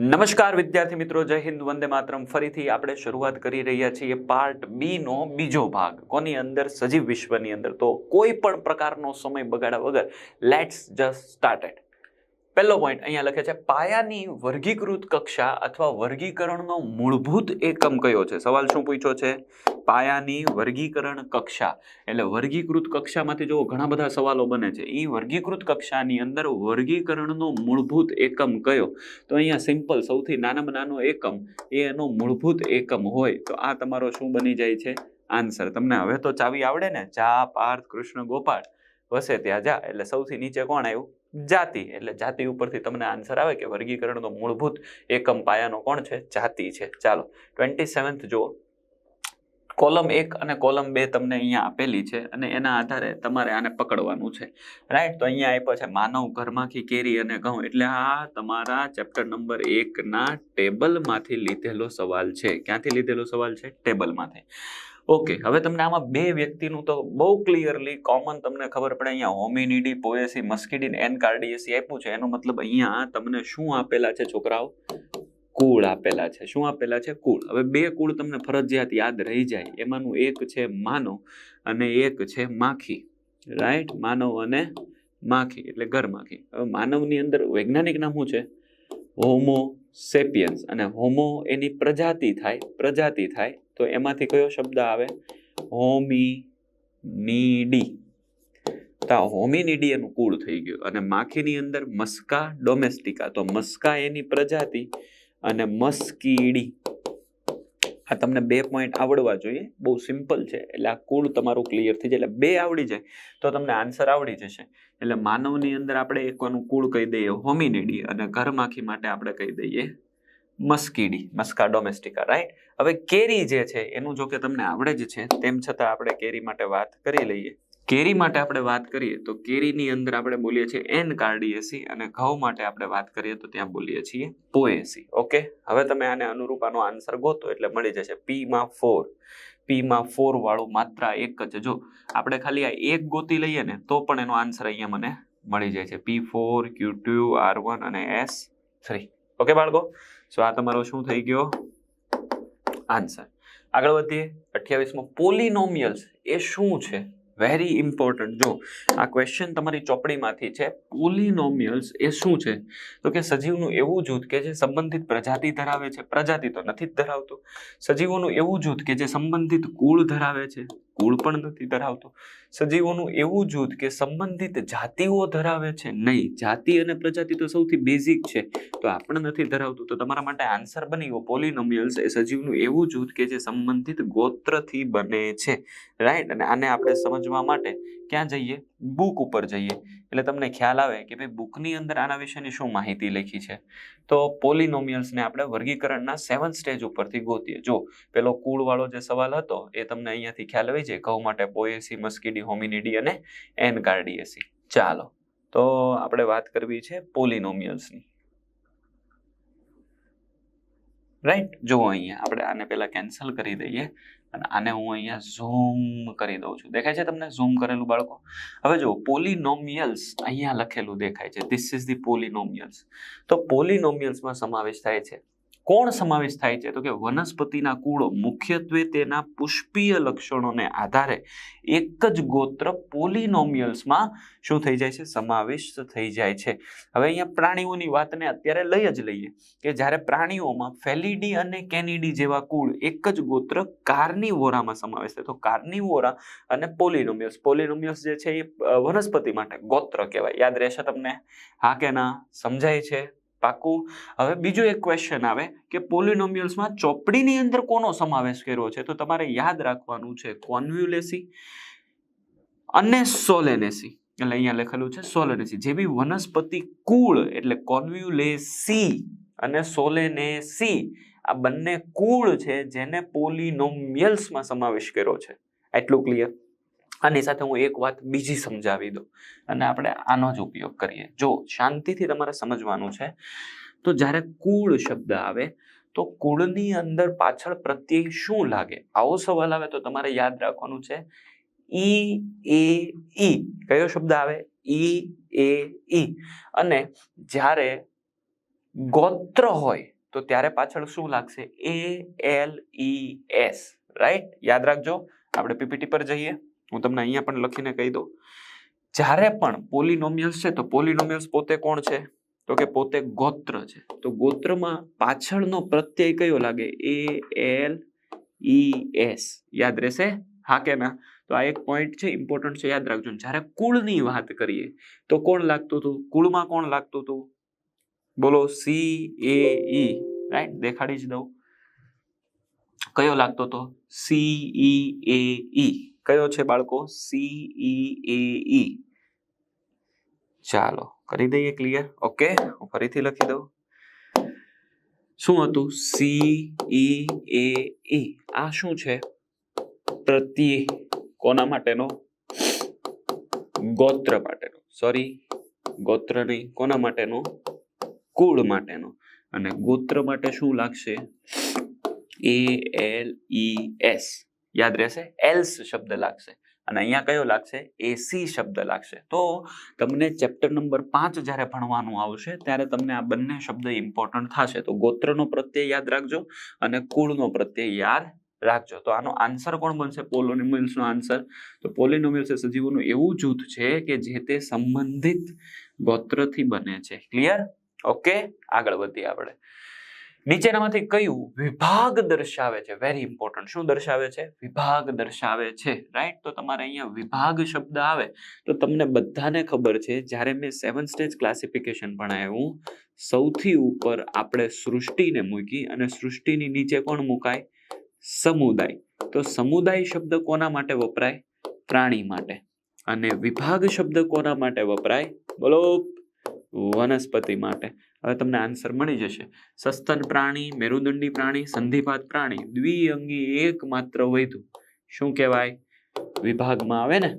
નમસ્કાર વિદ્યાર્થી મિત્રો, જય હિન્દ, વંદે માતરમ. ફરીથી આપણે શરૂઆત કરી રહ્યા છીએ પાર્ટ બી નો બીજો ભાગ. કોની અંદર? સજીવ વિશ્વની અંદર. તો કોઈ પણ પ્રકારનો સમય બગાડ્યા વગર લેટ્સ જસ્ટ સ્ટાર્ટેડ પહેલો પોઈન્ટ અહીંયા લખે છે, પાયાની વર્ગીકૃત કક્ષા અથવા વર્ગીકરણનો મૂળભૂત એકમ કયો છે? સવાલ શું પૂછ્યો છે? પાયાની વર્ગીકરણ કક્ષા. એટલે વર્ગીકૃત કક્ષામાંથી જો ઘણા બધા સવાલો બને છે. એ વર્ગીકૃત કક્ષાની અંદર વર્ગીકરણનો મૂળભૂત એકમ કયો? તો અહીંયા સિમ્પલ સૌથી નાનામાં નાનો એકમ, એ એનો મૂળભૂત એકમ હોય. તો આ તમારો શું બની જાય છે? આન્સર તમને હવે તો ચાવી આવડે ને? ચા, પાર્થ, કૃષ્ણ, ગોપાળ. વસે ત્યાં જા. એટલે સૌથી નીચે કોણ આવ્યું? જાતિ. એટલે જાતિ ઉપરથી તમને આન્સર આવે કે વર્ગીકરણનો મૂળભૂત એકમ પાયાનો કોણ છે? જાતિ છે. ચાલો ટ્વેન્ટી સેવન્થ જુઓ. કોલમ એક અને કોલમ બે તમને અહીંયા આપેલી છે અને એના આધારે તમારે આને પકડવાનું છે. રાઈટ તો અહીંયા આપ્યો છે, માનવ ઘરમાંથી કેરી અને ઘઉં. એટલે આ તમારા ચેપ્ટર નંબર એકના ટેબલમાંથી લીધેલો સવાલ છે. ક્યાંથી લીધેલો સવાલ છે? ટેબલમાંથી ઓકે હવે તમને આમાં બે વ્યક્તિનું તો બહુ ક્લિયરલી કોમન તમને ખબર પડે અહીંયા હોમિનિડી પોએસી મસ્કિડિન એન કાર્ડિયસી આપ્યું છે. એનો મતલબ અહીંયા તમને શું આપેલા છે છોકરાઓ? કુળ આપેલા છે. શું આપેલા છે? કુળ. હવે બે કુળ તમને ફરજિયાત યાદ રહી જાય. એમાંનું એક છે માનવ અને એક છે માખી. રાઈટ માનવ અને માખી, એટલે ઘર માખી હવે માનવની અંદર વૈજ્ઞાનિક નામ શું છે? હોમો સેપિયન્સ અને હોમો એની પ્રજાતિ થાય પ્રજાતિ થાય તો એમાંથી કયો શબ્દ આવે? હોમિનીડી. તો હોમી નીડી એનું કુળ થઈ ગયું અને માખીની અંદર મસ્કા ડોમેસ્ટિકા. તો મસ્કા એની પ્રજાતિ અને મસ્કીડી. આ તમને બે પોઈન્ટ આવડવા જોઈએ. બહુ સિમ્પલ છે. એટલે આ કુળ તમારું ક્લિયર થઈ જાય. એટલે બે આવડી જાય. તો તમને આન્સર આવડી જશે. એટલે માનવની અંદર આપણે એકવાનું કુળ કહી દઈએ હોમિનિડી અને ઘર માખી માટે આપણે કહી દઈએ મસ્કીડી, મસ્કા ડોમેસ્ટિકા રાઈટ હવે કેરી જે છે, એનું જો કે તમને આવડે જ છે, તેમ છતાં આપણે કેરી માટે વાત કરી લઈએ. કેરી માટે આપણે વાત કરીએ તો કેરીની અંદર આપણે બોલીએ છીએ એન કાર્ડીએસી અને ઘઉં માટે આપણે વાત કરીએ તો ત્યાં બોલીએ છીએ પોએસી ઓકે હવે તમે આને અનુરૂપ આનો આન્સર ગોતો એટલે મળી જશે પીમાં ફોર પીમાં ફોર વાળું માત્ર એક જ જો આપણે ખાલી આ એક ગોતી લઈએ ને, તો પણ એનો આન્સર અહીંયા મને મળી જાય છે. P four Q two R one અને એસ થ્રી ઓકે બાળકો? સો આ તમારો શું થઈ ગયો? આન્સર આગળ વધીએ. અઠ્યાવીસમાં પોલિનોમિયલ્સ એ શું છે? વેરી ઇમ્પોર્ટન્ટ જો, આ ક્વેશ્ચન તમારી ચોપડીમાંથી છે પોલિનોમિયલ્સ એ શું છે? તો કે સજીવનું એવું જૂથ કે જે સંબંધિત પ્રજાતિ ધરાવે છે. પ્રજાતિ તો નથી જ ધરાવતું. સજીવોનું એવું જૂથ કે જે સંબંધિત કુળ ધરાવે છે. કુળ પણ નથી ધરાવતો. સજીવોનું એવું જૂથ કે સંબંધિત જાતિઓ ધરાવે છે, નહીં, જાતિ અને પ્રજાતિ તો સૌથી બેઝિક છે, તો આપણે નથી ધરાવતું. તો તમારા માટે આન્સર બની ગયો પોલિનોમિયલ્સ એ સજીવનું એવું જૂથ કે જે સંબંધિત ગોત્રથી બને છે. રાઈટ અને આને આપણે સમજવા માટે ક્યાં જઈએ? બુક ઉપર જઈએ. એટલે તમને ખ્યાલ આવે કે ભાઈ બુકની અંદર આના વિશેની શું માહિતી લખી છે? તો પોલિનોમિયલ્સને આપણે વર્ગીકરણના સેવન સ્ટેજ ઉપરથી ગોતીએ. જો પેલો કુળવાળો જે સવાલ હતો, એ તમને અહીંયાથી ખ્યાલ આવી જાય ઘઉં માટે પોએસી, મસ્કીડી, હોમિનિડી અને એન ચાલો, તો આપણે વાત કરવી છે પોલિનોમિયલ્સની. રાઈટ જુઓ અહીંયા આપણે આને પહેલાં કેન્સલ કરી દઈએ અને આને હું અહીંયા ઝૂમ કરી દઉં છું. દેખાય છે તમને ઝૂમ કરેલું બાળકો? હવે જુઓ, પોલિનોમિયલ્સ અહીંયા લખેલું દેખાય છે. ધીસ ઇઝ ધી પોલિનોમિયલ્સ તો પોલિનોમિયલ્સમાં સમાવેશ થાય છે કોણ સમાવેશ થાય છે? તો કે વનસ્પતિના કુળો મુખ્યત્વે તેના પુષ્પીય લક્ષણોને આધારે એક જ ગોત્ર પોલિનોમિયલ્સમાં શું થઈ જાય છે? સમાવેશ થઈ જાય છે. હવે અહીંયા પ્રાણીઓની વાતને અત્યારે લઈ જ લઈએ કે જ્યારે પ્રાણીઓમાં ફેલિડી અને કેનિડી જેવા કુળ એક જ ગોત્ર કાર્નિવોરામાં સમાવેશ થાય. તો કાર્નિવોરા અને પોલિનોમિયલ્સ. પોલિનોમિયલ્સ જે છે એ વનસ્પતિ માટે ગોત્ર કહેવાય. યાદ રહેશે તમને? હા કે ના? સમજાય છે? પાકું. હવે બીજો એક ક્વેશ્ચન આવે કે પોલિનોમિયલ્સમાં ચોપડીની અંદર કોનો સમાવેશ કર્યો છે? તો તમારે યાદ રાખવાનું છે કોન્વ્યુલેસી અને સોલેનેસી. એટલે અહીંયા લખેલું છે સોલેનેસી. જે બી વનસ્પતિ કુળ એટલે કોન્વ્યુલેસી અને સોલેનેસી આ બંને કુળ છે જેને પોલિનોમિયલ્સમાં સમાવેશ કર્યો છે. એટલું ક્લિયર આની સાથે હું એક વાત બીજી સમજાવી દઉં. અને આપણે આનો જ ઉપયોગ કરીએ. જો શાંતિથી તમારે સમજવાનું છે, તો જ્યારે કુળ શબ્દ આવે, તો કુળની અંદર પાછળ પ્રત્યય શું લાગે? આવો સવાલ આવે તો તમારે યાદ રાખવાનું છે. ઈ, એ, ઈ. કયો શબ્દ આવે? ઈ, એ, ઈ. અને જ્યારે ગોત્ર હોય, તો ત્યારે પાછળ શું લાગશે? A, L, E, S. Right? યાદ રાખજો. આપણે પીપીટી પર જઈએ. હું તમને અહીંયા પણ લખીને કહી દઉં. જ્યારે પણ પોલિનોમિયલ્સ છે, તો પોલિનોમિયલ્સ પોતે કોણ છે? તો કે પોતે ગોત્ર છે. તો ગોત્રમાં પાછળનો પ્રત્યય કયો લાગે? A, L, E, S. યાદ રહેશે? હા કે ના? તો આ એક પોઈન્ટ છે ઇમ્પોર્ટન્ટ છે, યાદ રાખજો. જ્યારે કુળની વાત કરીએ, તો કોણ લાગતું હતું? કુળમાં કોણ લાગતું હતું? બોલો, સી, એ, ઈ. રાઈટ દેખાડી જ દઉં. કયો લાગતો તો સી, ઈ, એ, ઈ. કયો છે બાળકો? સી ઈ એ ઈ ચાલો, કરી દઈએ ક્લિયર ઓકે હું ફરીથી લખી દઉં. શું હતું? સી ઈ એ ઈ આ શું છે? પ્રત્યે કોના માટેનો? ગોત્ર માટેનો. સોરી ગોત્ર નહીં, કોના માટેનો? કુળ માટેનો. અને ગોત્ર માટે શું લાગશે? એ એલ ઈ એસ યાદ રહેશે? એલ્સ શબ્દ લાગશે. અને અહીંયા કયો લાગશે? એસી શબ્દ લાગશે. તો તમને ચેપ્ટર નંબર પાંચ જ્યારે ભણવાનું આવશે, ત્યારે તમને આ બંને શબ્દ ઇમ્પોર્ટન્ટ થશે. તો ગોત્રનો પ્રત્યય યાદ રાખજો અને કુળનો પ્રત્યય યાદ રાખજો. તો આનો આન્સર કોણ બનશે? પોલિનોમિયલ્સનો આન્સર તો પોલિનોમિલ્સ એ સજીવોનું એવું જૂથ છે કે જે તે સંબંધિત ગોત્રથી બને છે. ક્લિયર ઓકે આગળ વધીએ આપણે. નીચેનામાંથી કયું વિભાગ દર્શાવે છે? વેરી ઇમ્પોર્ટન્ટ શું દર્શાવે છે? વિભાગ દર્શાવે છે રાઈટ તો તમારે અહીંયા વિભાગ શબ્દ આવે. તો તમને બધાને ખબર છે, જ્યારે મેં સેવન સ્ટેજ ક્લાસિફિકેશન ભણાવ્યું, સૌથી ઉપર આપણે સૃષ્ટિને મૂકી અને સૃષ્ટિની નીચે કોણ મુકાય? સમુદાય. તો સમુદાય શબ્દ કોના માટે વપરાય? પ્રાણી માટે. અને વિભાગ શબ્દ કોના માટે વપરાય? બોલો. વનસ્પતિ માટે. હવે તમને આન્સર મળી જશે. સસ્તન પ્રાણી, મેરુદંડી પ્રાણી સંધિપાત પ્રાણી, દ્વિઅંગી એકમાત્ર વૈધું શું કહેવાય? વિભાગમાં આવે ને?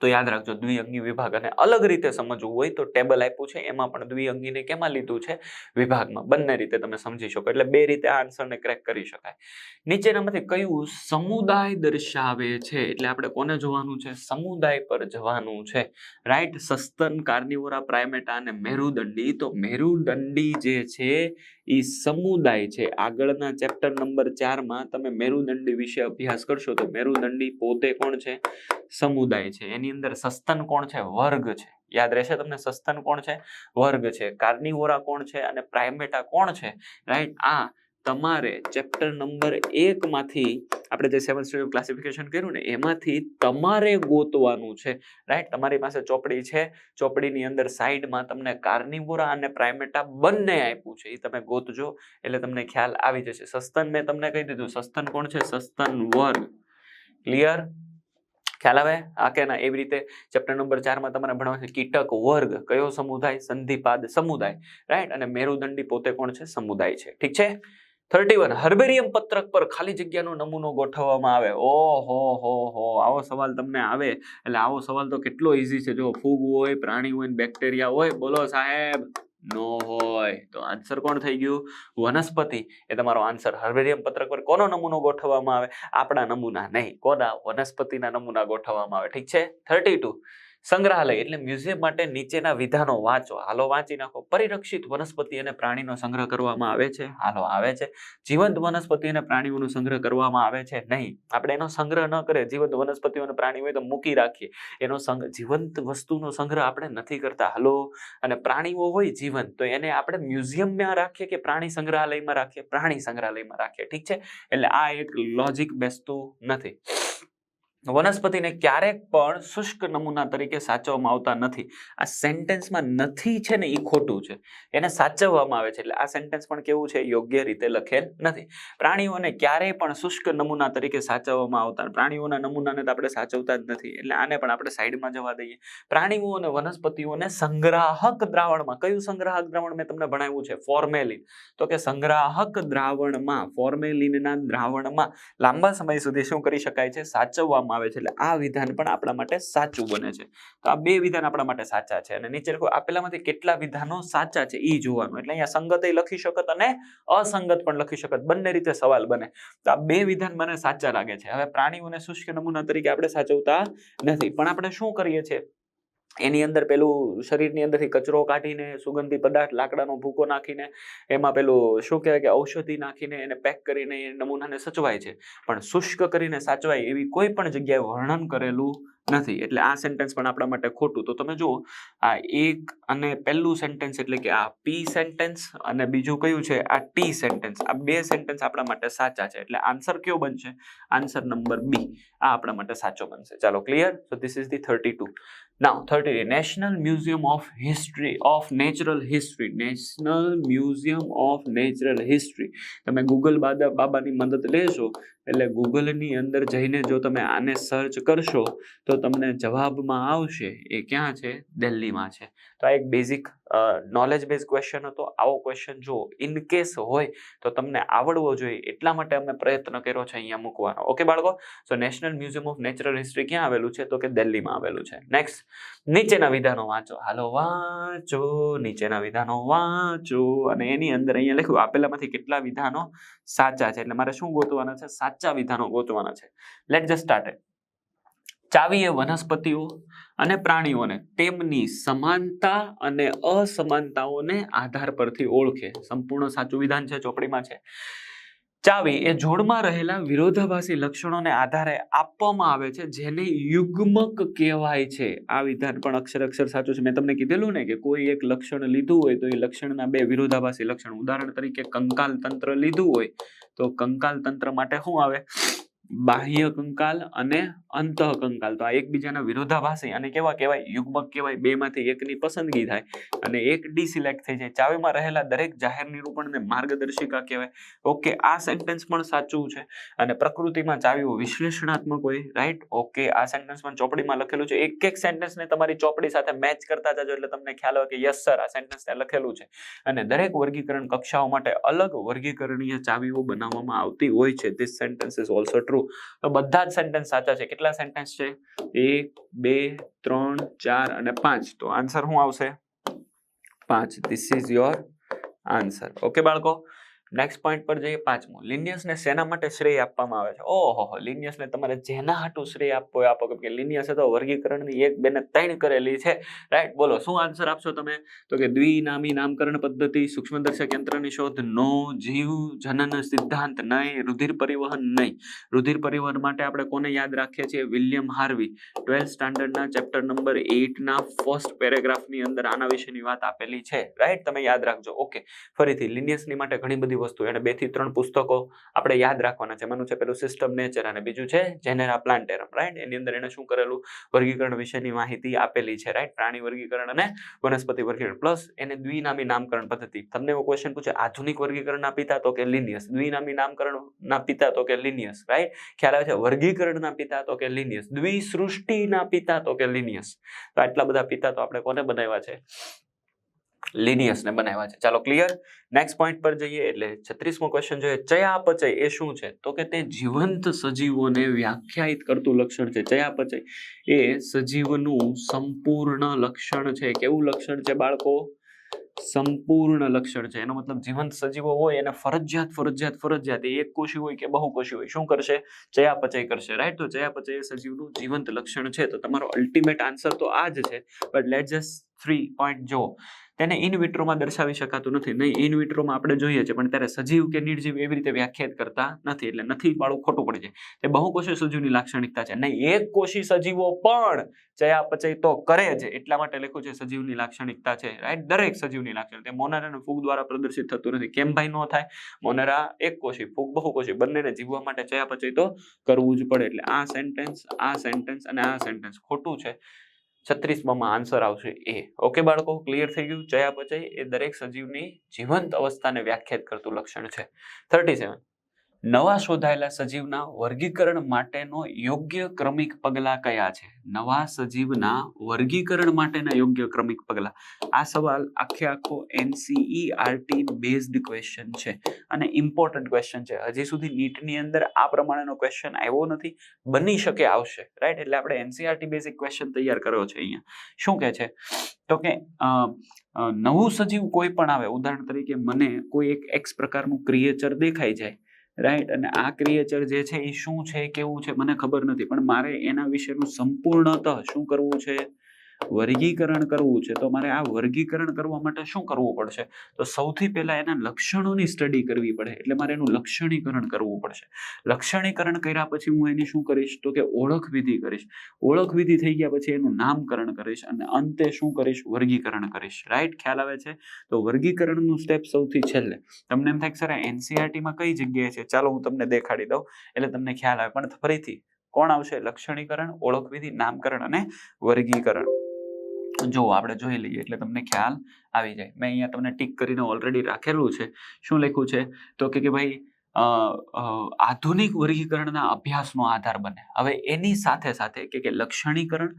તો યાદ રાખજો, દ્વિઅંગી વિભાગ અને અલગ રીતે સમજવું હોય તો ટેબલ આપ્યું છે, એમાં પણ દ્વિઅંગીને કેમાં લીધું છે? વિભાગમાં. બંને રીતે તમે સમજી શકો, એટલે બે રીતે આન્સરને ક્રેક કરી શકાય. નીચેનામાંથી કયું સમુદાય દર્શાવે છે? એટલે આપણે કોને જોવાનું છે? સમુદાય પર જવાનું છે. રાઈટ, સસ્તન, કાર્નિવોરા, પ્રાઇમેટા અને મેરુદંડી. તો મેરુદંડી જે છે એ સમુદાય છે. આગળના ચેપ્ટર નંબર ચારમાં તમે મેરુદંડી વિશે અભ્યાસ કરશો તો મેરુદંડી પોતે કોણ છે? સમુદાય છે. એની અંદર સસ્તન કોણ છે? વર્ગ છે. યાદ રહેશે તમને સસ્તન કોણ છે? વર્ગ છે. કાર્નિવોરા કોણ છે? અને પ્રાઇમેટા કોણ છે? રાઈટ? આ તમારે ચેપ્ટર નંબર એકમાંથી આપણે જે સેવન સ્ટેજ ક્લાસિફિકેશન કર્યું ને, એમાંથી તમારે ગોતવાનું છે. રાઈટ તમારી પાસે ચોપડી છે. ચોપડીની અંદર સાઈડમાં તમને કાર્નિવોરા અને પ્રાઇમેટા બંને આપ્યું છે. એ તમે ગોતજો, એટલે તમને ખ્યાલ આવી જશે. સસ્તન મેં તમને કહી દીધું. સસ્તન કોણ છે? સસ્તન વર્ગ. ક્લિયર ખ્યાલ આવે? આ કે ના? એવી રીતે ચેપ્ટર નંબર ચારમાં તમારે ભણવા છે. કીટક વર્ગ. કયો સમુદાય? સંધિપાદ સમુદાય. રાઈટ અને મેરુદંડી પોતે કોણ છે? સમુદાય છે. ઠીક છે? થર્ટી વન હર્બેરિયમ પત્રક પર ખાલી જગ્યાનો નમૂનો ગોઠવવામાં આવે. ઓ હો હો હો આવો સવાલ તમને આવે. એટલે આવો સવાલ તો કેટલો ઈઝી છે. જો ફૂગ હોય, પ્રાણી હોય બેક્ટેરિયા હોય, બોલો સાહેબ. નો હોય. તો આન્સર કોણ થઈ ગયું? વનસ્પતિ. એ તમારો આન્સર હર્બેરિયમ પત્રક પર કોનો નમૂનો ગોઠવવામાં આવે? આપણા નમૂના નહીં. કોના? વનસ્પતિના નમૂના ગોઠવવામાં આવે. ઠીક છે? થર્ટી સંગ્રહાલય એટલે મ્યુઝિયમ માટે નીચેના વિધાનો વાંચો. હાલો વાંચી નાખો. પરિરક્ષિત વનસ્પતિ અને પ્રાણીનો સંગ્રહ કરવામાં આવે છે? હાલો આવે છે. જીવંત વનસ્પતિ અને પ્રાણીઓનો સંગ્રહ કરવામાં આવે છે? નહીં. આપણે એનો સંગ્રહ ન કરે જીવંત વનસ્પતિઓ અને પ્રાણી હોય તો મૂકી રાખીએ. એનો જીવંત વસ્તુનો સંગ્રહ આપણે નથી કરતા. હાલો? અને પ્રાણીઓ હોય જીવંત, તો એને આપણે મ્યુઝિયમમાં રાખીએ કે પ્રાણી સંગ્રહાલયમાં રાખીએ? પ્રાણી સંગ્રહાલયમાં રાખીએ. ઠીક છે? એટલે આ એક લોજિક બેસતું નથી. વનસ્પતિને ક્યારેક પણ શુષ્ક નમૂના તરીકે સાચવવામાં આવતા નથી. આ સેન્ટેન્સમાં નથી છે ને એ ખોટું છે. એને સાચવવામાં આવે છે એટલે આ સેન્ટેન્સ પણ કેવું છે? યોગ્ય રીતે લખેલ નથી. પ્રાણીઓને ક્યારેય પણ શુષ્ક નમૂના તરીકે સાચવવામાં આવતા પ્રાણીઓના નમૂનાને તો આપણે સાચવતા જ નથી. એટલે આને પણ આપણે સાઈડમાં જવા દઈએ. પ્રાણીઓ અને વનસ્પતિઓને સંગ્રાહક દ્રાવણમાં કયું સંગ્રાહક દ્રાવણ મેં તમને ભણાવ્યું છે? ફોર્મેલિન. તો કે સંગ્રાહક દ્રાવણમાં, ફોર્મેલિનના દ્રાવણમાં લાંબા સમય સુધી શું કરી શકાય છે? સાચવવામાં આવે છે. એટલે આ વિધાન પણ આપણા માટે સાચું બને છે. તો આ બે વિધાન આપણા માટે સાચા છે. અને નીચે લખો આપેલામાંથી કેટલા વિધાનો સાચા છે એ જોવાનું. એટલે અહીંયા સંગત લખી શકત અને અસંગત પણ લખી શકત. બંને રીતે સવાલ બને. તો આ બે વિધાન મને સાચા લાગે છે. હવે પ્રાણીઓને શુષ્ક નમૂના તરીકે આપણે સાચવતા નથી. પણ આપણે શું કરીએ છીએ? એની અંદર પેલું શરીરની અંદરથી કચરો કાઢીને, સુગંધી પદાર્થ, લાકડાનો ભૂકો નાખીને, એમાં પેલું શું કહેવાય કે ઔષધિ નાખીને એને પેક કરીને એ નમૂનાને સચવાય છે. પણ શુષ્ક કરીને સાચવાય એવી કોઈ પણ જગ્યાએ વર્ણન કરેલું નથી. એટલે આ સેન્ટેન્સ પણ આપણા માટે ખોટું. તો તમે જુઓ, આ એક અને પહેલું સેન્ટેન્સ એટલે કે આ પી સેન્ટેન્સ અને બીજું કયું છે? આ ટી સેન્ટેન્સ આ બે સેન્ટેન્સ આપણા માટે સાચા છે. એટલે આન્સર કયો બનશે? આન્સર નંબર બી આ આપણા માટે સાચો બનશે. ચાલો clear so this is the thirty two now thirty national museum of history of natural history national museum of natural history તમે ગૂગલ બાદા બાબાની મદદ લેશો એટલે ગૂગલની અંદર જઈને જો તમે આને સર્ચ કરશો, તો તમને જવાબમાં આવશે, એ ક્યાં છે? દિલ્હીમાં છે. તો આ એક બેઝિક નોલેજ બેઝ ક્વેશ્ચન હતો. આવો ક્વેશ્ચન જો ઇન કેસ હોય, તો તમને આવડવો જોઈએ. એટલા માટે અમે પ્રયત્ન કર્યો છે અહીંયા મૂકવાનો. ઓકે બાળકો? So National Museum of Natural History ક્યાં આવેલું છે? તો કે દિલ્હીમાં આવેલું છે. નેક્સ્ટ નીચેના વિધાનો વાંચો. હાલો, વાંચો. નીચેના વિધાનો વાંચો. અને એની અંદર અહીંયા લખ્યું, આપેલામાંથી કેટલા વિધાનો સાચા છે. એટલે મારે શું ગોતવાના છે? સાચા વિધાનો ગોતવાના છે. લેટ જસ્ટ સ્ટાર્ટ ચાવીએ વનસ્પતિઓ અને પ્રાણીઓને તેમની સમાનતા અને અસમાનતાઓને આધાર પરથી ઓળખે. સંપૂર્ણ સાચું વિધાન છે, ચોપડીમાં છે. ચાવી એ જોડમાં રહેલા વિરોધાભાસી લક્ષણોને આધારે આપવામાં આવે છે, જેને યુગ્મક કહેવાય છે. આ વિધાન પણ અક્ષર અક્ષર સાચું છે. મેં તમને કીધેલું ને કે કોઈ એક લક્ષણ લીધું હોય તો એ લક્ષણના બે વિરોધાભાસી લક્ષણ. ઉદાહરણ તરીકે કંકાલ તંત્ર લીધું હોય તો કંકાલ તંત્ર માટે શું આવે? બાહ્ય કંકાલ અને અંતઃ કંકાલ. તો આ એકબીજાના વિરોધાભાસી અને કેવા કહેવાય? યુગ્મક કહેવાય. બેમાંથી એકની પસંદગી થાય અને એક ડી સિલેક્ટ થઈ જાય. ચાવીમાં રહેલા દરેક જાહેર નિરૂપણને માર્ગદર્શિકા કહેવાય. ઓકે, આ સેન્ટેન્સ પણ સાચું છે. અને પ્રકૃતિમાં ચાવીઓ વિશ્લેષણાત્મક હોય રાઈટ ઓકે, આ સેન્ટેન્સ પણ ચોપડીમાં લખેલું છે. એક એક સેન્ટેન્સને તમારી ચોપડી સાથે મેચ કરતા જજો એટલે તમને ખ્યાલ આવે કે યસ સર આ સેન્ટેન્સ ત્યાં લખેલું છે. અને દરેક વર્ગીકરણ કક્ષાઓ માટે અલગ વર્ગીકરણીય ચાવીઓ બનાવવામાં આવતી હોય છે. This sentence is also true તો બધા જ સેન્ટેન્સ સાચા છે. કેટલા સેન્ટેન્સ છે? એક, બે, ત્રણ, ચાર અને પાંચ. તો આન્સર શું આવશે? પાંચ. This is your answer okay બાળકો? નેક્સ્ટ પોઈન્ટ પર જઈએ પાંચમું. લિનિયસને શેના માટે શ્રેય આપવામાં આવે છે? ઓહો લિનિયસને તમારે જેના હાટું શ્રેય આપવો આપો કેમ કે લિનિયસે તો વર્ગીકરણની એક બે ત્રણ કરેલી છે. રાઈટ બોલો, શું આન્સર આપશો તમે? તો કે દ્વિનામી નામકરણ પદ્ધતિ, સૂક્ષ્મદર્શક યંત્રની શોધ, નો જીવ, જનન સિદ્ધાંત નહીં રુધિર પરિવહન નહીં રુધિર પરિવહન માટે આપણે કોને યાદ રાખીએ છીએ? William Harvey. ટ્વેલ્થ સ્ટાન્ડર્ડના ચેપ્ટર નંબર એઇટના ફર્સ્ટ પેરેગ્રાફની અંદર આના વિશેની વાત આપેલી છે. રાઈટ તમે યાદ રાખજો. ઓકે ફરીથી લિનિયસની માટે ઘણી બધી વસ્તુ. એને બેથી ત્રણ પુસ્તકો આપણે યાદ રાખવાના છે. એમાંનું છે પેલું સિસ્ટમ નેચર અને બીજું છે જેનેરા પ્લાન્ટેરમ રાઈટ એની અંદર એને શું કરેલું? વર્ગીકરણ વિશેની માહિતી આપેલી છે રાઈટ પ્રાણી વર્ગીકરણ અને વનસ્પતિ વર્ગીકરણ. પ્લસ એને દ્વિનામી નામકરણ પદ્ધતિ. તમને એવો ક્વેશ્ચન પૂછે, આધુનિક વર્ગીકરણના પિતા તો કે લિનિયસ? દ્વિનામી નામકરણના પિતા તો કે લિનિયસ રાઈટ ખ્યાલ આવે છે? વર્ગીકરણના પિતા તો કે લિનિયસ. દ્વિસૃષ્ટિના પિતા તો કે લિનિયસ. તો આટલા બધા પિતા તો આપણે કોને બનાવ્યા છે? લિનિયસને બનાવ્યા છે. ચાલો ક્લિયર નેક્સ્ટ પોઈન્ટ પર જઈએ, એટલે છત્રીસમો ક્વેશ્ચન જોઈએ. ચયાપચય એ શું છે? તો કે તે જીવંત સજીવોને વ્યાખ્યાયિત કરતું લક્ષણ છે. ચયાપચય એ સજીવનું સંપૂર્ણ લક્ષણ છે. કેવું લક્ષણ છે બાળકો? સંપૂર્ણ લક્ષણ છે. એનો મતલબ જીવંત સજીવો હોય, એને ફરજિયાત ફરજિયાત ફરજિયાત, એ એક કોશી હોય કે બહુકોશી હોય, શું કરશે? ચયાપચય કરશે રાઈટ તો ચયાપચય સજીવનું જીવંત લક્ષણ છે. તો તમારો અલ્ટિમેટ આન્સર તો આ જ છે. But let just three point જો તેને ઇનવિટ્રોમાં દર્શાવી શકાતું નથી. નહીં ઇનવિટ્રોમાં આપણે જોઈએ છે, પણ ત્યારે સજીવ કે નિર્જીવ એવી રીતે વ્યાખ્યાત કરતા નથી, એટલે નથી વાળું ખોટું પડે છે તે બહુકોષી સજીવની લાક્ષણિકતા છે. નહીં, એક કોષી સજીવો પણ ચયાપચય તો કરે છે. એટલા માટે લખ્યું છે, સજીવની લાક્ષણિકતા છે. રાઈટ દરેક સજીવની લાક્ષણિકતા. મોનેરા અને ફૂગ દ્વારા પ્રદર્શિત થતું નથી. કેમ ભાઈ ન થાય? મોનેરા એક કોષી, ફૂગ બહુકોષી બંનેને જીવવા માટે ચયાપચય તો કરવું જ પડે. એટલે આ સેન્ટેન્સ આ સેન્ટેન્સ અને આ સેન્ટેન્સ ખોટું છે. છત્રીસમાં આન્સર આવશે એ. ઓકે બાળકો ક્લિયર થઈ ગયું? ચયાપચય એ દરેક સજીવની જીવંત અવસ્થાને વ્યાખ્યાયિત કરતું લક્ષણ છે. થર્ટી સેવન નવા શોધાયેલા સજીવના વર્ગીકરણ માટેનો યોગ્ય ક્રમિક પગલાં કયા છે? નવા સજીવના વર્ગીકરણ માટેના યોગ્ય ક્રમિક પગલાં? આ સવાલ આખે આખો એનસીઈઆરટી બેઝડ ક્વેશ્ચન છે અને ઇમ્પોર્ટન્ટ ક્વેશ્ચન છે. હજી સુધી નીટની અંદર આ પ્રમાણેનો ક્વેશ્ચન આવ્યો નથી. બની શકે, આવશે. રાઈટ એટલે આપણે એનસીઆરટી બેઝિક ક્વેશ્ચન તૈયાર કર્યો છે અહીંયા. શું કહે છે? તો કે નવું સજીવ કોઈ પણ આવે, ઉદાહરણ તરીકે મને કોઈ એક એક્સ પ્રકારનું ક્રિએચર દેખાઈ જાય રાઈટ અને આ ક્રિએચર જે છે એ શું છે, કેવું છે, મને ખબર નથી. પણ મારે એના વિશેનું સંપૂર્ણતઃ શું કરવું છે વર્ગીકરણ કરવું છે, તો મારે આ વર્ગીકરણ કરવા માટે શું કરવું પડશે? તો સૌથી પહેલા એના લક્ષણોની સ્ટડી કરવી પડે, એટલે મારે એનું લક્ષણીકરણ કરવું પડશે. લક્ષણીકરણ કર્યા પછી હું એની શું કરીશ? તો કે ઓળખ વિધિ કરીશ. ઓળખ વિધિ થઈ ગયા પછી એનું નામકરણ કરીશ અને અંતે શું કરીશ? વર્ગીકરણ કરીશ. રાઈટ ખ્યાલ આવે છે? તો વર્ગીકરણનું સ્ટેપ સૌથી છેલ્લે. તમને એમ થાય કે, સર એનસીઆરટીમાં કઈ જગ્યાએ છે? ચાલો હું તમને દેખાડી દઉં. એટલે તમને ખ્યાલ આવે. પણ ફરીથી, કોણ આવશે? લક્ષણીકરણ ઓળખવિધિ નામકરણ અને વર્ગીકરણ. જો આપણે જોઈ લઈએ એટલે તમને ખ્યાલ આવી જાય. મેં અહીંયા તમને ટીક કરીને ઓલરેડી રાખેલું છે. શું લખ્યું છે? તો કે ભાઈ આધુનિક વર્ગીકરણના અભ્યાસનો આધાર બને. હવે એની સાથે સાથે કે કે લક્ષણીકરણ,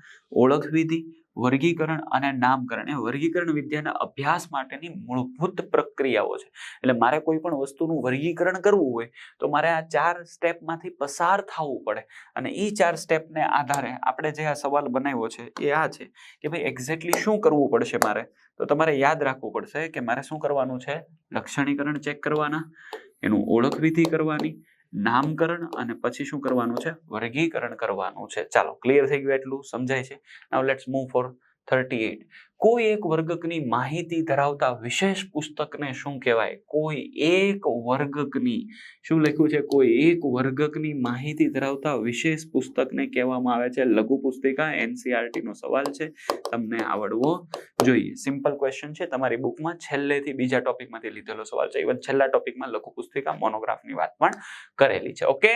ઓળખ વિધિ વર્ગીકરણ અને નામકરણ. એ વર્ગીકરણ વિદ્યાના અભ્યાસ માટેની મૂળભૂત પ્રક્રિયાઓ છે. એટલે મારે કોઈ પણ વસ્તુનું વર્ગીકરણ કરવું હોય, તો મારે આ ચાર સ્ટેપમાંથી પસાર થવું પડે. અને એ ચાર સ્ટેપને આધારે આપણે જે આ સવાલ બનાવ્યો છે, એ આ છે કે ભાઈ એક્ઝેક્ટલી શું કરવું પડશે મારે? તો તમારે યાદ રાખવું પડશે કે મારે શું કરવાનું છે? લક્ષણીકરણ ચેક કરવાના, એનું ઓળખ વિધિ કરવાની નામકરણ અને પછી શું કરવાનું છે? વર્ગીકરણ કરવાનું છે. ચાલો ક્લિયર થઈ ગયું એટલું, સમજાય છે. Now let's move four thirty eight. કોઈ એક વર્ગકની માહિતી ધરાવતા વિશેષ પુસ્તકને શું કહેવાય? કોઈ એક વર્ગકની. શું લખ્યું છે? કોઈ એક વર્ગકની માહિતી ધરાવતા વિશેષ પુસ્તકને કહેવામાં આવે છે. લઘુ પુસ્તિકા એનસીઆરટી નો સવાલ છે. તમને આવડવો જોઈએ. સિમ્પલ ક્વેશ્ચન છે. તમારી બુકમાં છેલ્લેથી બીજા ટોપિકમાંથી લીધેલો સવાલ છે. ઇવન છેલ્લા ટોપિકમાં લઘુ પુસ્તિકા મોનોગ્રાફની વાત પણ કરેલી છે. ઓકે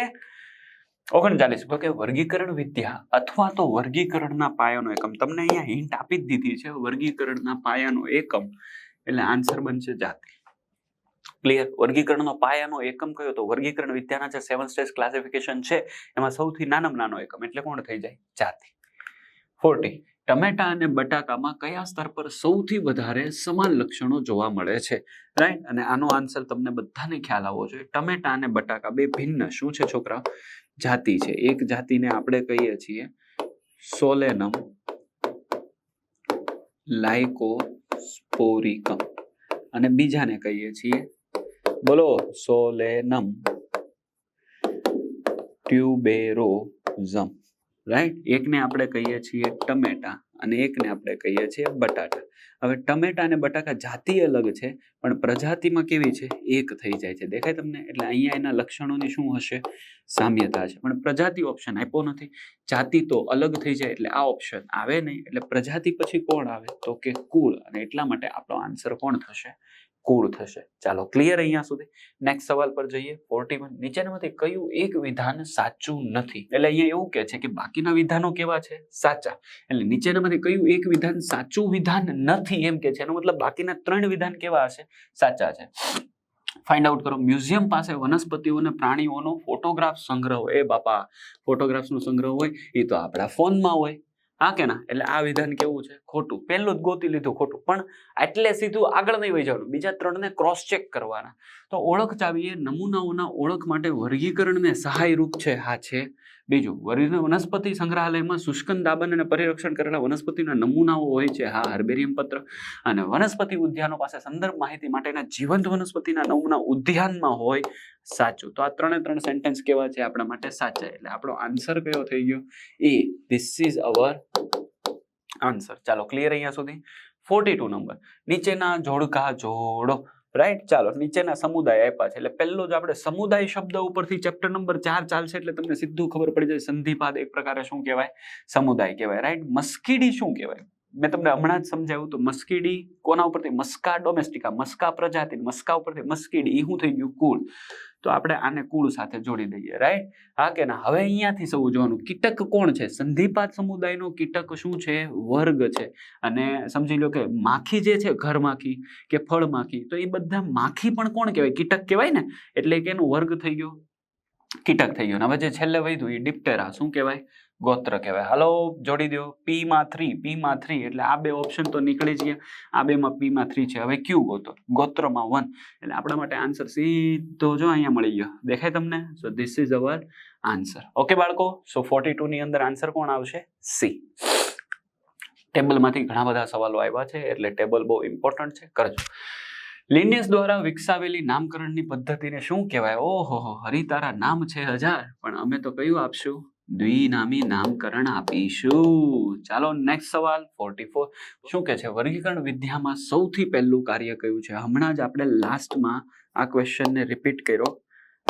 ઓગણચાલીસ કે વર્ગીકરણ વિદ્યા અથવા તો વર્ગીકરણના પાયાનો એકમ. તમને અહીંયા હિન્ટ આપી જ દીધી છે, વર્ગીકરણના પાયાનો એકમ. એટલે આન્સર બનશે જાતિ. ક્લિયર વર્ગીકરણનો પાયાનો એકમ કયો? તો વર્ગીકરણ વિદ્યાના જે સેવન સ્ટેજ ક્લાસિફિકેશન છે, એમાં સૌથી નાનામાં નાનો એકમ. એટલે કોણ થઈ જાય? જાતિ. ફોર્ટી ટમેટા અને બટાકામાં કયા સ્તર પર સૌથી વધારે સમાન લક્ષણો જોવા મળે છે? રાઈટ અને આનો આન્સર તમને બધાને ખ્યાલ આવવો જોઈએ. ટમેટા અને બટાકા બે ભિન્ન. શું છે છોકરા? જાતિ છે. એક જાતિને આપણે કહીએ છીએ સોલેનમ લાઇકોસ્પોરિકમ. અને બીજાને કહીએ છીએ બોલો સોલેનમ ટ્યુબેરોઝમ. રાઈટ એકને આપણે કહીએ છીએ ટમેટા અને એકને આપણે કહીએ છીએ બટાટા. હવે ટમેટા અને બટાકા જાતિ અલગ છે, પણ પ્રજાતિમાં કેવી છે? એક થઈ જાય છે. દેખાય તમને? એટલે અહીંયા એના લક્ષણોની શું હશે? સામ્યતા છે. પણ પ્રજાતિ ઓપ્શન આપ્યો નથી. જાતિ તો અલગ થઈ જાય એટલે આ ઓપ્શન આવે નહીં. એટલે પ્રજાતિ પછી કોણ આવે? તો કે કુળ. અને એટલા માટે આપણો આન્સર કોણ થશે? કુળ થશે. ચાલો ક્લિયર અહીંયા સુધી. નેક્સ્ટ સવાલ પર જઈએ. ફોર્ટી વન નીચેનામાંથી કયું એક વિધાન સાચું નથી? એટલે અહીંયા એવું કે છે કે બાકીના વિધાનો કેવા છે? સાચા. એટલે નીચેનામાંથી કયું એક વિધાન સાચું વિધાન નથી એમ કે છે. એનો મતલબ બાકીના ત્રણ વિધાન કેવા હશે? સાચા છે. ફાઇન્ડ આઉટ કરો. મ્યુઝિયમ પાસે વનસ્પતિઓ અને પ્રાણીઓનો ફોટોગ્રાફ સંગ્રહ હોય. એ બાપા ફોટોગ્રાફ્સનો સંગ્રહ હોય. એ તો આપણા ફોનમાં હોય. હા કે ના? એટલે આ વિધાન કેવું છે? ખોટું. પહેલું જ ગોતી લીધું ખોટું. પણ એટલે સીધું આગળ નહીં વહી બીજા ત્રણને ક્રોસ ચેક કરવાના. તો ઓળખ ચાવીએ નમૂનાઓના ઓળખ માટે વર્ગીકરણને સહાયરૂપ છે હા છે. બીજું વરી- વનસ્પતિ સંગ્રહાલયમાં શુષ્કન દાબન અને પરિરક્ષણ કરેલા વનસ્પતિના નમૂનાઓ હોય છે. હા, હર્બેરિયમ પત્ર અને વનસ્પતિ ઉદ્યાનો પાસે સંદર્ભ માહિતી માટેના જીવંત વનસ્પતિના નમૂના ઉદ્યાનમાં હોય સાચું. તો આ ત્રણે ત્રણ સેન્ટેન્સ કેવા છે આપણા માટે સાચા? એટલે આપણો આન્સર કયો થઈ ગયો? એ ધીસ ઇઝ અવર આન્સર ચાલો ક્લિયર અહીંયા સુધી. ફોર્ટી ટુ નંબર નીચેના જોડકા જોડો. રાઈટ ચાલો, નીચેના સમુદાય આપ્યા છે. એટલે પહેલો જ આપણે સમુદાય શબ્દ ઉપરથી ચેપ્ટર નંબર ચાર ચાલશે એટલે તમને સીધું ખબર પડી જાય. સંધિપાદ એક પ્રકારે શું કહેવાય? સમુદાય કહેવાય. રાઈટ મસ્કીડી શું કહેવાય? મેં તમને હમણાં જ સમજાવ્યું તો મસ્કીડી કોના ઉપરથી? મસ્કા ડોમેસ્ટિકા મસ્કા પ્રજાતિ, મસ્કા ઉપરથી મસ્કીડી. એ શું થઈ ગયું? કુળ. તો આપણે આને કુળ સાથે જોડી દઈએ રાઈટ હા કે ના? હવે અહીંયાથી સૌ જોવાનું, કીટક કોણ છે? સંધિપાત સમુદાયનો કીટક શું છે? વર્ગ છે. અને સમજી લો કે માખી જે છે, ઘર માખી કે ફળ માખી, તો એ બધા માખી પણ કોણ કહેવાય? કીટક કહેવાય ને? એટલે કે એનો વર્ગ થઈ ગયો. કીટક થઈ ગયો. હવે જે છેલ્લે વધ્યું એ ડિપ્ટેરા, શું કહેવાય? ગોત્ર કહેવાય. હાલો, જોડી દો. પી માં થ્રી પી માં થ્રી એટલે આ બે ઓપ્શન તો નીકળી જ ગયા. આ બેમાં પી માં થ્રી છે. હવે ક્યુ ગોત્ર ગોત્રમાં વન એટલે આપણા માટે આન્સર સીધો જો અહીંયા મળી ગયો. દેખાય તમને? So this is our answer okay બાળકો? સો ફોર્ટી ટુ ની અંદર આન્સર કોણ આવશે? સી ટેબલમાંથી ઘણા બધા સવાલો આવ્યા છે, એટલે ટેબલ બહુ ઇમ્પોર્ટન્ટ છે. કરજો. લિનિયસ દ્વારા વિકસાવેલી નામકરણની પદ્ધતિને શું કહેવાય? ઓહો હરિતારા નામ છે હજાર. પણ અમે તો કયું આપશું? દ્વિનામી નામકરણ આપીશું. ચાલો નેક્સ્ટ સવાલ ફોર્ટી ફોર શું કે છે? વર્ગીકરણ વિદ્યામાં સૌથી પહેલું કાર્ય કયું છે? હમણાં જ આપણે લાસ્ટમાં આ ક્વેશ્ચનને રિપીટ કર્યો.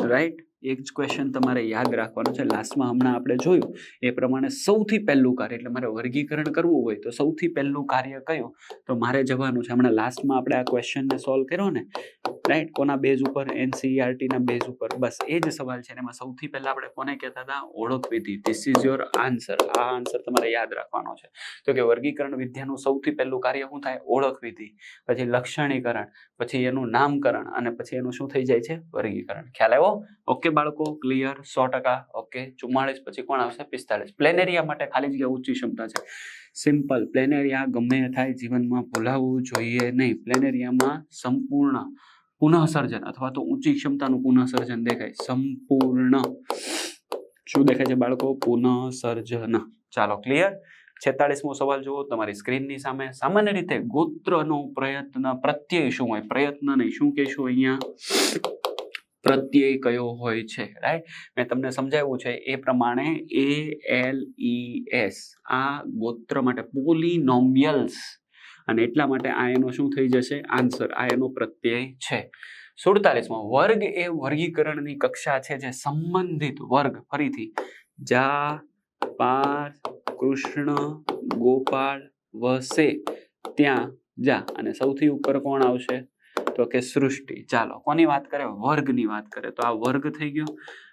રાઈટ એક જ ક્વેશ્ચન તમારે યાદ રાખવાનો છે. લાસ્ટમાં હમણાં આપણે જોયું, એ પ્રમાણે સૌથી પહેલું કાર્ય, એટલે મારે વર્ગીકરણ કરવું હોય, તો સૌથી પહેલું કાર્ય કયું? તો મારે જવાનું છે. હમણાં લાસ્ટમાં આપણે આ ક્વેશ્ચનને સોલ્વ કર્યો ને રાઈટ કોના બેઝ ઉપર? એનસીઈઆરટીના બેઝ ઉપર. બસ, એ જ સવાલ છે એમાં સૌથી પહેલાં આપણે કોને કહેતા હતા? ઓળખ વિધિ. ધીસ ઇઝ યોર આન્સર આ આન્સર તમારે યાદ રાખવાનો છે. તો કે વર્ગીકરણ વિદ્યાનું સૌથી પહેલું કાર્ય શું થાય? ઓળખ વિધિ. પછી લક્ષણીકરણ. પછી એનું નામકરણ. અને પછી એનું શું થઈ જાય છે? વર્ગીકરણ. ખ્યાલ આવ્યો? ઓકે બાળકો ક્લિયર સો ટકા ઓકે ચુમ્માળીસ પછી કોણ આવશે? પિસ્તાળીસ. પ્લેનેરિયા માટે ખાલી જગ્યા ઊંચી ક્ષમતા છે. સિમ્પલ પ્લેનેરિયા ગમે થાય જીવનમાં ભૂલાવવું જોઈએ નહીં. પ્લેનેરિયામાં સંપૂર્ણ પુનઃસર્જન અથવા તો ઊંચી ક્ષમતાનું પુનઃસર્જન દેખાય. સંપૂર્ણ. શું દેખાય છે બાળકો? પુનઃસર્જન. ચાલો ક્લિયર છેતાળીસમો સવાલ જુઓ. તમારી સ્ક્રીનની સામે સામાન્ય રીતે ગોત્રનો પ્રયત્ન, પ્રત્યય શું હોય? પ્રયત્ન નહીં. શું કહેશું અહીંયા? પ્રત્યય કયો હોય છે રાઈટ મેં તમને સમજાવ્યું છે, એ પ્રમાણે એ એલ ઈ એસ આ ગોત્ર માટે પોલિનોમિયલ્સ. અને એટલા માટે આ એનો શું થઈ જશે? આન્સર, આ એનો પ્રત્યય છે. સુડતાલીસમાં, વર્ગ એ વર્ગીકરણની કક્ષા છે જે સંબંધિત વર્ગ. ફરીથી, જા, પાર, કૃષ્ણ ગોપાળ વસે. ત્યાં, જા. અને સૌથી ઉપર કોણ આવશે? તો કે સૃષ્ટિ. ચાલો, કોની વાત કરે? વર્ગની વાત કરે. તો આ વર્ગ થઈ ગયો.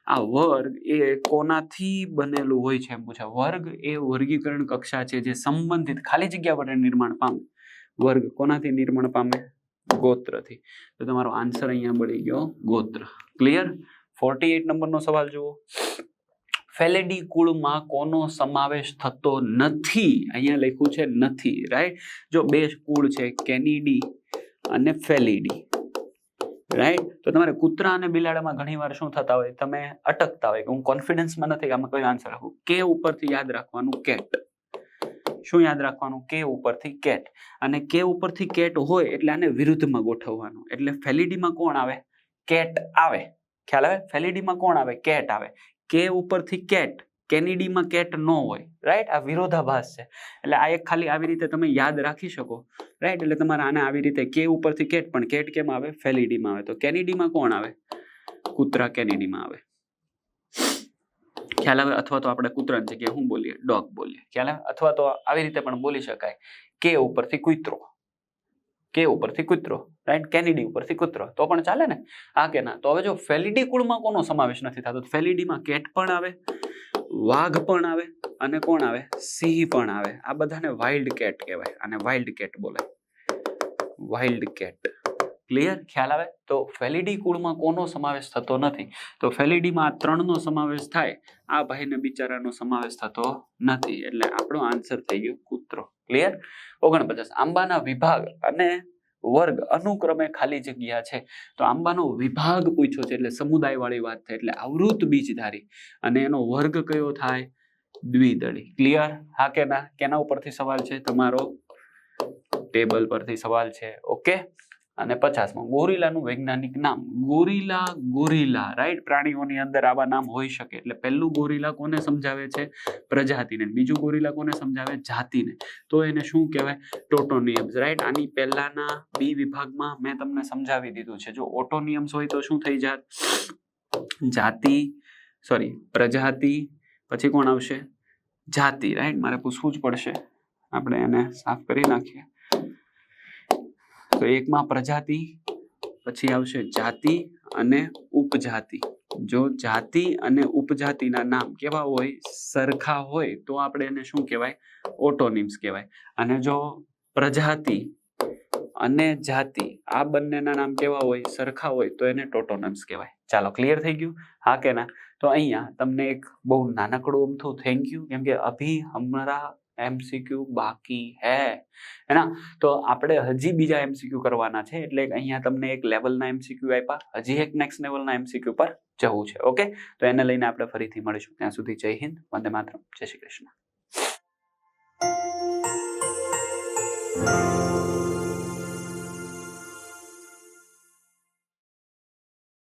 આ વર્ગ એ કોનાથી બનેલું હોય છે એમ પૂછે વર્ગ એ વર્ગીકરણ કક્ષા છે જે સંબંધિત ખાલી જગ્યા વડે નિર્માણ પામે. વર્ગ કોનાથી નિર્માણ પામે? ગોત્રથી. તો તમારો આન્સર અહીંયા મળી ગયો. ગોત્ર. ક્લિયર ફોર્ટી એટ નંબરનો સવાલ જુઓ. ફેલેડી કુળમાં કોનો સમાવેશ થતો નથી? અહીંયા લખ્યું છે નથી રાઈટ જો બે કુળ છે, કેનિડી અને ફેલિડી. રાઈટ તો તમારે કૂતરા અને બિલાડામાં ઘણીવાર શું થતા હોય? તમે અટકતા હોય કે હું કોન્ફિડન્સમાં નથી કે આમાં કોઈ આન્સર આપું. કે ઉપરથી યાદ રાખવાનું? કેટ શું યાદ રાખવાનું? કે ઉપરથી કેટ અને કે ઉપરથી કેટ હોય એટલે આને વિરુદ્ધમાં ગોઠવવાનું. એટલે ફેલિડીમાં કોણ આવે? કેટ આવે. ખ્યાલ આવે? ફેલિડીમાં કોણ આવે? કેટ આવે. કે ઉપરથી કેટ કેનેડીમાં કેટ ન હોય રાઈટ આ વિરોધાભાસ છે. એટલે આ એક ખાલી આવી રીતે તમે યાદ રાખી શકો રાઈટ એટલે તમારે આને આવી રીતે કે ઉપરથી કેટ, પણ કેટ કેમ આવે? ફેલિડીમાં આવે. તો કેનેડીમાં કોણ આવે? કૂતરા કેનેડીમાં આવે. ખ્યાલ આવે? અથવા તો આપણે કૂતરાની જગ્યાએ હું બોલીએ? ડોગ બોલીએ. ખ્યાલ આવે? અથવા તો આવી રીતે પણ બોલી શકાય. કે ઉપરથી કૂતરો. કે ઉપરથી કૂતરો રાઈટ કેનેડી ઉપરથી કૂતરો. તો પણ ચાલે ને? આ કે ના? તો હવે જો ફેલિડી કુળમાં કોનો સમાવેશ નથી થતો? ફેલિડીમાં કેટ પણ આવે વાઘ પણ આવે અને કોણ આવે? સિંહ પણ આવે. આ બધાને વાઇલ્ડ કેટ કહેવાય અને વાઇલ્ડ કેટ બોલે વાઇલ્ડ કેટ ક્લિયર ખ્યાલ આવે? તો ફેલિડી કુળમાં કોનો સમાવેશ થતો નથી? તો ફેલિડીમાં આ ત્રણનો સમાવેશ થાય. આ ભાઈને બિચારાનો સમાવેશ થતો નથી. એટલે આપણો આન્સર થઈ ગયો કૂતરો. ક્લિયર ઓગણપચાસ. આંબાના વિભાગ અને વર્ગ અનુક્રમે ખાલી જગ્યા છે. તો આંબાનો વિભાગ પૂછ્યો છે એટલે સમુદાયવાળી વાત થાય એટલે આવૃત બીજધારી. અને એનો વર્ગ કયો થાય? દ્વિદળી. ક્લિયર હા કે ના? કેના ઉપરથી સવાલ છે? તમારો ટેબલ પરથી સવાલ છે. ઓકે અને પચાસમાં, ગોરીલાનું વૈજ્ઞાનિક નામ. ગોરીલા ગોરીલા રાઈટ પ્રાણીઓની અંદર આવા નામ હોઈ શકે. એટલે પહેલું ગોરીલા કોને સમજાવે છે? પ્રજાતિને. બીજું ગોરીલા કોને સમજાવે? જાતિને. તો એને શું કહેવાય? ટોટોનિયમ્સ રાઈટ આની પહેલાના બી વિભાગમાં મેં તમને સમજાવી દીધું છે. જો ઓટોનિયમ્સ હોય તો શું થઈ જાત? જાતિ સોરી પ્રજાતિ, પછી કોણ આવશે? જાતિ રાઈટ મારે પૂછવું જ પડશે. આપણે એને સાફ કરી નાખીએ. તો એકમાં પ્રજાતિ, પછી આવશે જાતિ અને ઉપજાતિ. જો જાતિ અને ઉપજાતિના નામ કેવા હોય, સરખા હોય, તો આપણે એને શું કહેવાય? ઓટોનિમ્સ કહેવાય. અને જો પ્રજાતિ અને જાતિ, આ બંનેના નામ કેવા હોય, સરખા હોય, તો એને ટોટોનમ્સ કહેવાય. ચાલો ક્લિયર થઈ ગયું? હા કે ના? તો અહીંયા તમને એક બહુ નાનકડું અમથું થેન્ક યુ કેમ કે અભી હમારા એમસીક્યુ બાકી હે? હેના તો આપણે હજી બીજા એમસીક્યુ કરવાના છે, એટલે અહીંયા તમને એક લેવલના એમસીક્યુ આપ્યા, હજી એક નેક્સ્ટ લેવલના એમસીક્યુ પર જવું છે, ઓકે? તો એને લઈને આપણે ફરીથી મળીશું. ત્યાં સુધી જય હિન્દ, વંદે માતરમ, જય શ્રી કૃષ્ણ.